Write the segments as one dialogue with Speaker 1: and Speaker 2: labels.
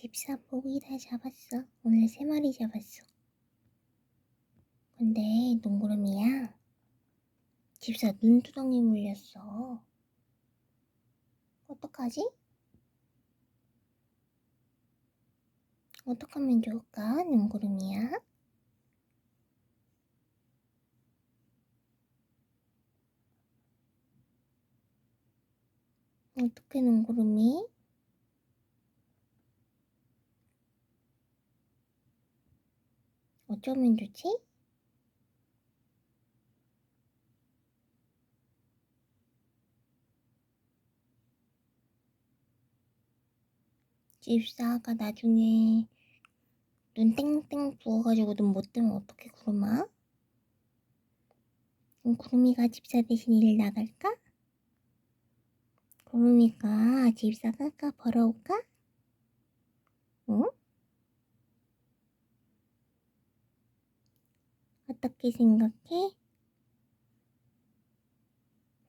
Speaker 1: 집사 고기 다 잡았어. 오늘 세 마리 잡았어. 근데 동그러미야. 집사 눈두덩이 물렸어. 어떡하지? 어떡하면 좋을까, 눈구름이야? 어떻게 눈구름이? 어쩌면 좋지? 집사가 나중에 눈 땡땡 부어가지고 눈 못 뜨면 어떻게 구름아? 그럼 구름이가 집사 대신 일을 나갈까? 구름이가 집사 깎아 벌어올까? 응? 어떻게 생각해?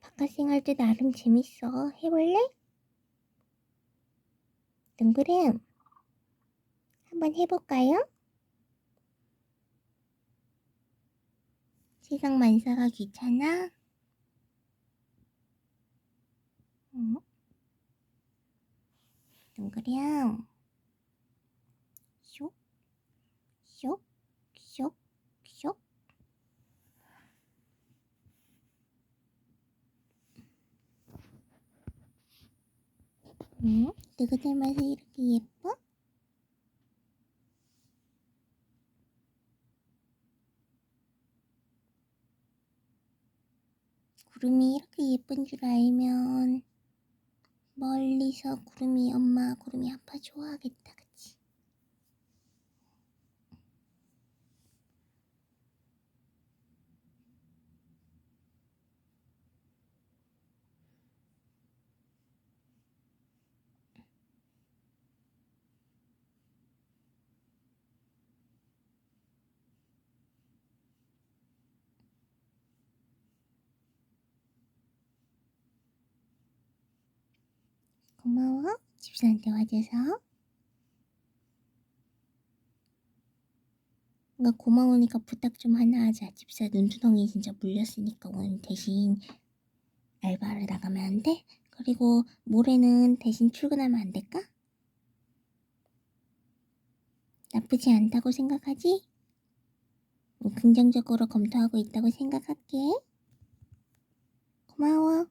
Speaker 1: 바깥 생활도 나름 재밌어. 해볼래? 둥그름 한번 해볼까요? 세상 만사가 귀찮아? 응? 둥그름 응? 누구 닮아서 이렇게 예뻐? 구름이 이렇게 예쁜 줄 알면 멀리서 구름이 엄마 구름이 아빠 좋아하겠다 그치? 고마워 집사한테 와줘서 뭔가 고마우니까 부탁 좀 하나 하자 집사 눈두덩이 진짜 물렸으니까 오늘 대신 알바를 나가면 안 돼? 그리고 모레는 대신 출근하면 안 될까? 나쁘지 않다고 생각하지? 뭐 긍정적으로 검토하고 있다고 생각할게. 고마워.